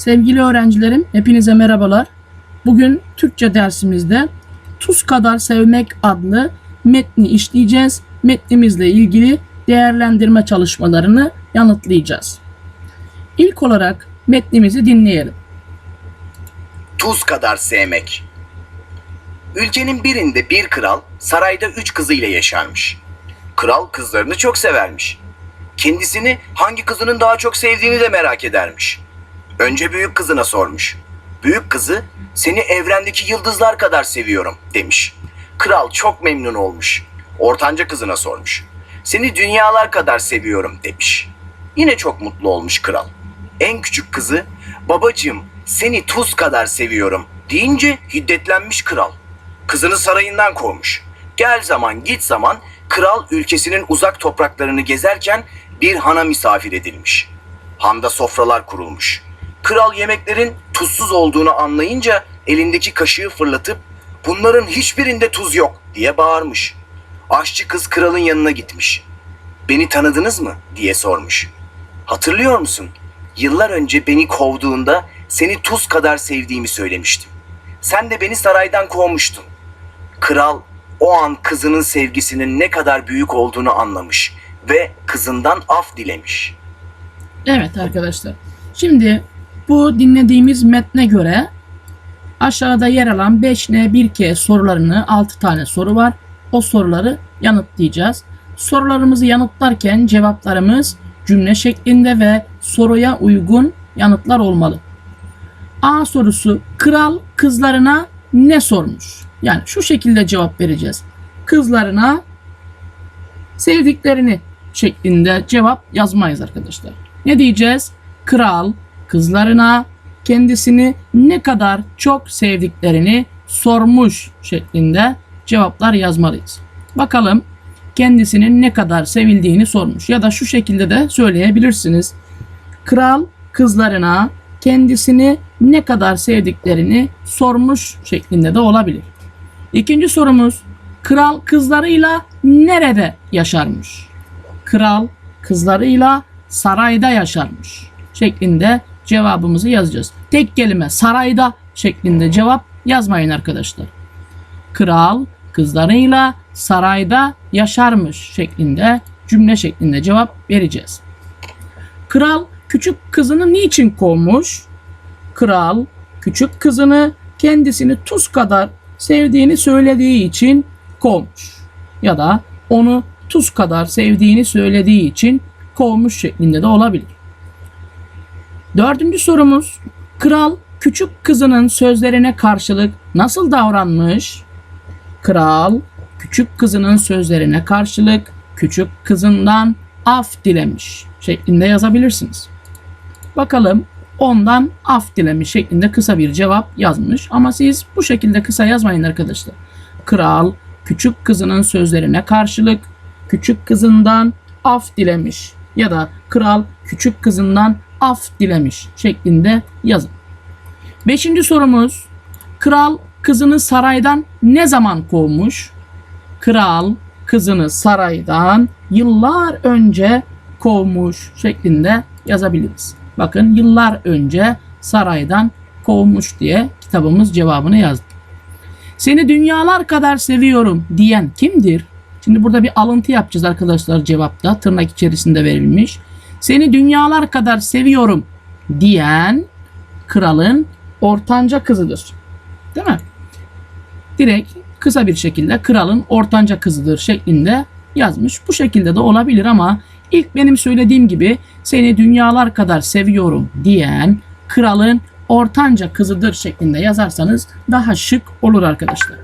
Sevgili öğrencilerim, hepinize merhabalar. Bugün Türkçe dersimizde Tuz Kadar Sevmek adlı metni işleyeceğiz. Metnimizle ilgili değerlendirme çalışmalarını yanıtlayacağız. İlk olarak metnimizi dinleyelim. Tuz kadar sevmek. Ülkenin birinde bir kral sarayda üç kızıyla yaşarmış. Kral kızlarını çok severmiş. Kendisini hangi kızının daha çok sevdiğini de merak edermiş. Önce büyük kızına sormuş. Büyük kızı seni evrendeki yıldızlar kadar seviyorum demiş. Kral çok memnun olmuş. Ortanca kızına sormuş. Seni dünyalar kadar seviyorum demiş. Yine çok mutlu olmuş kral. En küçük kızı babacığım seni tuz kadar seviyorum deyince hiddetlenmiş kral. Kızını sarayından kovmuş. Gel zaman git zaman kral ülkesinin uzak topraklarını gezerken bir hana misafir edilmiş. Handa sofralar kurulmuş. Kral yemeklerin tuzsuz olduğunu anlayınca elindeki kaşığı fırlatıp bunların hiçbirinde tuz yok diye bağırmış. Aşçı kız kralın yanına gitmiş. Beni tanıdınız mı diye sormuş. Hatırlıyor musun? Yıllar önce beni kovduğunda seni tuz kadar sevdiğimi söylemiştim. Sen de beni saraydan kovmuştun. Kral o an kızının sevgisinin ne kadar büyük olduğunu anlamış ve kızından af dilemiş. Evet arkadaşlar. Şimdi bu dinlediğimiz metne göre aşağıda yer alan 5N 1K sorularını 6 tane soru var. O soruları yanıtlayacağız. Sorularımızı yanıtlarken cevaplarımız cümle şeklinde ve soruya uygun yanıtlar olmalı. A sorusu kral kızlarına ne sormuş? Yani şu şekilde cevap vereceğiz. Kızlarına sevdiklerini şeklinde cevap yazmayız arkadaşlar. Ne diyeceğiz? Kral kızlarına kendisini ne kadar çok sevdiklerini sormuş şeklinde cevaplar yazmalıyız. Bakalım kendisinin ne kadar sevildiğini sormuş ya da şu şekilde de söyleyebilirsiniz. Kral kızlarına kendisini ne kadar sevdiklerini sormuş şeklinde de olabilir. İkinci sorumuz kral kızlarıyla nerede yaşarmış? Kral kızlarıyla sarayda yaşarmış şeklinde cevabımızı yazacağız. Tek kelime sarayda şeklinde cevap yazmayın arkadaşlar. Kral kızlarıyla sarayda yaşarmış şeklinde cümle şeklinde cevap vereceğiz. Kral küçük kızını niçin kovmuş? Kral küçük kızını kendisini tuz kadar sevdiğini söylediği için kovmuş. Ya da onu tuz kadar sevdiğini söylediği için kovmuş şeklinde de olabilir. Dördüncü sorumuz. Kral küçük kızının sözlerine karşılık nasıl davranmış? Kral küçük kızının sözlerine karşılık küçük kızından af dilemiş şeklinde yazabilirsiniz. Bakalım ondan af dilemiş şeklinde kısa bir cevap yazmış. Ama siz bu şekilde kısa yazmayın arkadaşlar. Kral küçük kızının sözlerine karşılık küçük kızından af dilemiş ya da kral küçük kızından af dilemiş şeklinde yazın. Beşinci sorumuz. Kral kızını saraydan ne zaman kovmuş? Kral kızını saraydan yıllar önce kovmuş şeklinde yazabiliriz. Bakın yıllar önce saraydan kovmuş diye kitabımız cevabını yazdı. Seni dünyalar kadar seviyorum diyen kimdir? Şimdi burada bir alıntı yapacağız arkadaşlar cevapta tırnak içerisinde verilmiş. Seni dünyalar kadar seviyorum diyen kralın ortanca kızıdır. Değil mi? Direkt kısa bir şekilde kralın ortanca kızıdır şeklinde yazmış. Bu şekilde de olabilir ama ilk benim söylediğim gibi seni dünyalar kadar seviyorum diyen kralın ortanca kızıdır şeklinde yazarsanız daha şık olur arkadaşlar.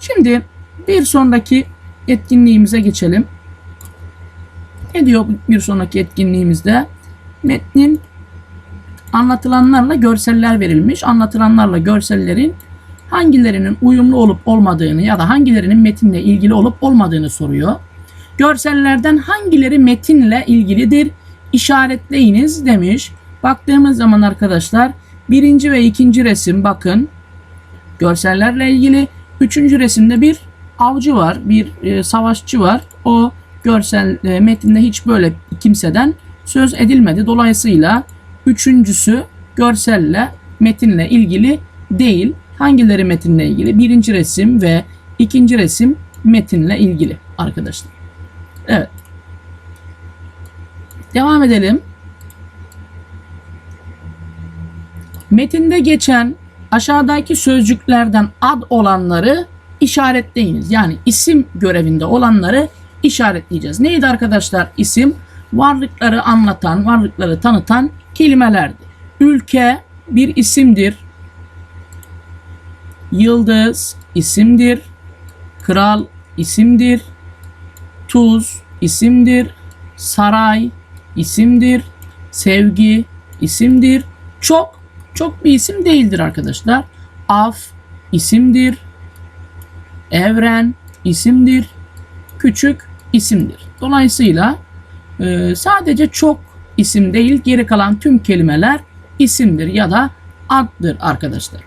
Şimdi bir sonraki etkinliğimize geçelim. Ne diyor bir sonraki etkinliğimizde? Metnin anlatılanlarla görseller verilmiş. Anlatılanlarla görsellerin hangilerinin uyumlu olup olmadığını ya da hangilerinin metinle ilgili olup olmadığını soruyor. Görsellerden hangileri metinle ilgilidir? İşaretleyiniz demiş. Baktığımız zaman arkadaşlar birinci ve ikinci resim bakın görsellerle ilgili. Üçüncü resimde bir avcı var, bir e, savaşçı var. O görsel e, metinde hiç böyle kimseden söz edilmedi. Dolayısıyla üçüncüsü görselle, metinle ilgili değil. Hangileri metinle ilgili? Birinci resim ve ikinci resim metinle ilgili arkadaşlar. Evet. Devam edelim. Metinde geçen aşağıdaki sözcüklerden ad olanları işaretleyiniz. Yani isim görevinde olanları işaretleyeceğiz. Neydi arkadaşlar isim? Varlıkları anlatan, varlıkları tanıtan kelimelerdi. Ülke bir isimdir. Yıldız isimdir. Kral isimdir. Tuz isimdir. Saray isimdir. Sevgi isimdir. Çok çok bir isim değildir arkadaşlar. Af isimdir. Evren isimdir. Küçük isimdir. Dolayısıyla e, sadece çok isim değil geri kalan tüm kelimeler isimdir ya da addır arkadaşlar.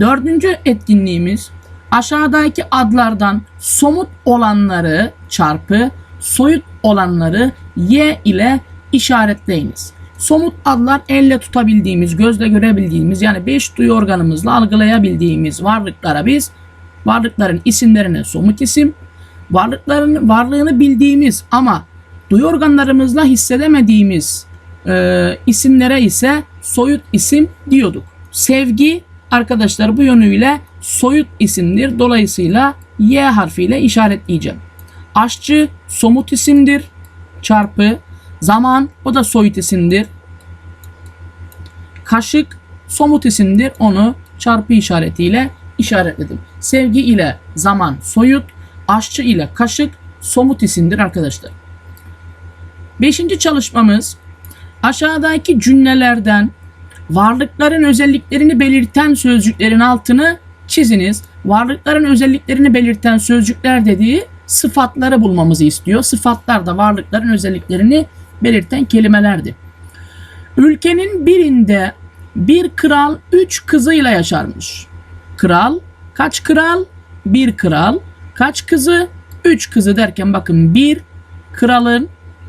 Dördüncü etkinliğimiz aşağıdaki adlardan somut olanları çarpı soyut olanları y ile işaretleyiniz. Somut adlar elle tutabildiğimiz, gözle görebildiğimiz yani beş duyu organımızla algılayabildiğimiz varlıklara biz varlıkların isimlerine somut isim, varlıkların varlığını bildiğimiz ama duyu organlarımızla hissedemediğimiz e, isimlere ise soyut isim diyorduk. Sevgi arkadaşlar bu yönüyle soyut isimdir. Dolayısıyla Y harfiyle işaretleyeceğim. Aşçı somut isimdir. Çarpı zaman o da soyut isimdir. Kaşık somut isimdir. Onu çarpı işaretiyle işaretledim. Sevgi ile zaman soyut, aşçı ile kaşık somut isimdir arkadaşlar. Beşinci çalışmamız aşağıdaki cümlelerden varlıkların özelliklerini belirten sözcüklerin altını çiziniz. Varlıkların özelliklerini belirten sözcükler dediği sıfatları bulmamızı istiyor. Sıfatlar da varlıkların özelliklerini belirten kelimelerdi. Ülkenin birinde bir kral üç kızıyla yaşarmış. Kral, kaç kral? Bir kral. Kaç kızı? Üç kızı derken bakın bir kralın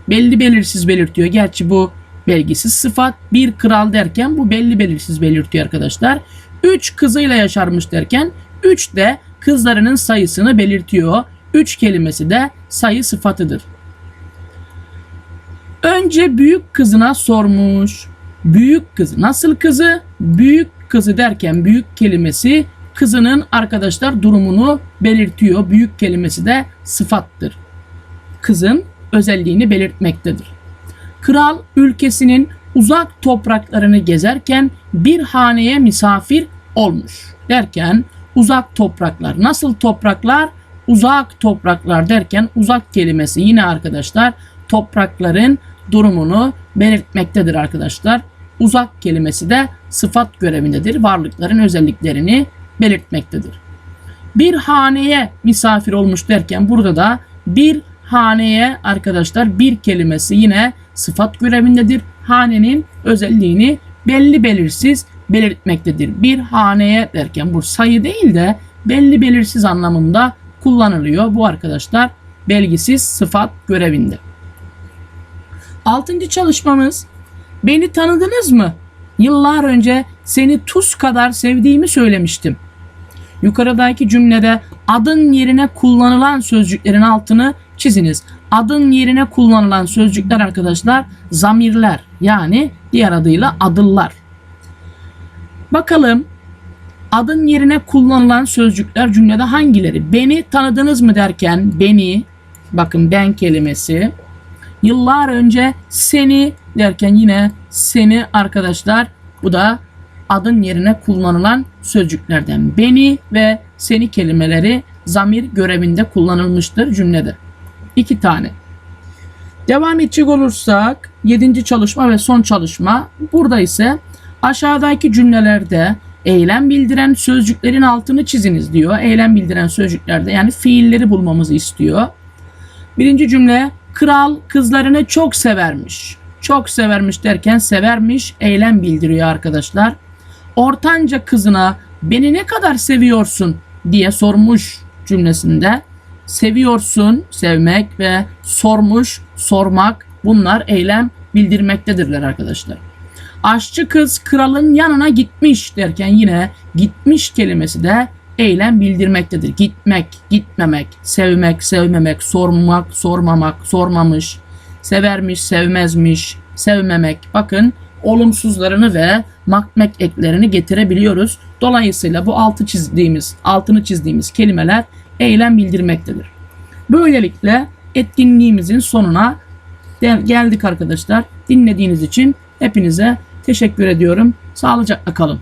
belli belirsiz belirtiyor. Gerçi bu belgisiz sıfat. Bir kral derken bu belli belirsiz belirtiyor arkadaşlar. Üç kızıyla yaşarmış derken üç de kızlarının sayısını belirtiyor. Üç kelimesi de sayı sıfatıdır. Önce büyük kızına sormuş. Büyük kızı nasıl kızı? Büyük kızı derken büyük kelimesi kızının arkadaşlar durumunu belirtiyor. Büyük kelimesi de sıfattır. Kızın özelliğini belirtmektedir. Kral ülkesinin uzak topraklarını gezerken bir haneye misafir olmuş derken uzak topraklar nasıl topraklar uzak topraklar derken uzak kelimesi yine arkadaşlar toprakların durumunu belirtmektedir arkadaşlar. Uzak kelimesi de sıfat görevindedir. Varlıkların özelliklerini belirtmektedir. Bir haneye misafir olmuş derken burada da bir haneye arkadaşlar bir kelimesi yine sıfat görevindedir. Hanenin özelliğini belli belirsiz belirtmektedir. Bir haneye derken bu sayı değil de belli belirsiz anlamında kullanılıyor. Bu arkadaşlar belgisiz sıfat görevinde. Altıncı çalışmamız beni tanıdınız mı? Yıllar önce seni tuz kadar sevdiğimi söylemiştim. Yukarıdaki cümlede adın yerine kullanılan sözcüklerin altını çiziniz. Adın yerine kullanılan sözcükler arkadaşlar zamirler yani diğer adıyla adıllar. Bakalım adın yerine kullanılan sözcükler cümlede hangileri? Beni tanıdınız mı derken beni bakın ben kelimesi yıllar önce seni derken yine seni arkadaşlar bu da adın yerine kullanılan sözcüklerden beni ve seni kelimeleri zamir görevinde kullanılmıştır cümlede. İki tane. Devam edecek olursak yedinci çalışma ve son çalışma. Burada ise aşağıdaki cümlelerde eylem bildiren sözcüklerin altını çiziniz diyor. Eylem bildiren sözcüklerde yani fiilleri bulmamızı istiyor. Birinci cümle kral kızlarını çok severmiş. Çok severmiş derken severmiş eylem bildiriyor arkadaşlar. Ortanca kızına beni ne kadar seviyorsun diye sormuş cümlesinde. Seviyorsun, sevmek ve sormuş, sormak bunlar eylem bildirmektedirler arkadaşlar. Aşçı kız kralın yanına gitmiş derken yine gitmiş kelimesi de eylem bildirmektedir. Gitmek, gitmemek, sevmek, sevmemek, sormak, sormamak, sormamış, severmiş, sevmezmiş, sevmemek. Bakın olumsuzlarını ve makmek eklerini getirebiliyoruz. Dolayısıyla bu altı çizdiğimiz, altını çizdiğimiz kelimeler eylem bildirmektedir. Böylelikle etkinliğimizin sonuna geldik arkadaşlar. Dinlediğiniz için hepinize teşekkür ediyorum. Sağlıcakla kalın.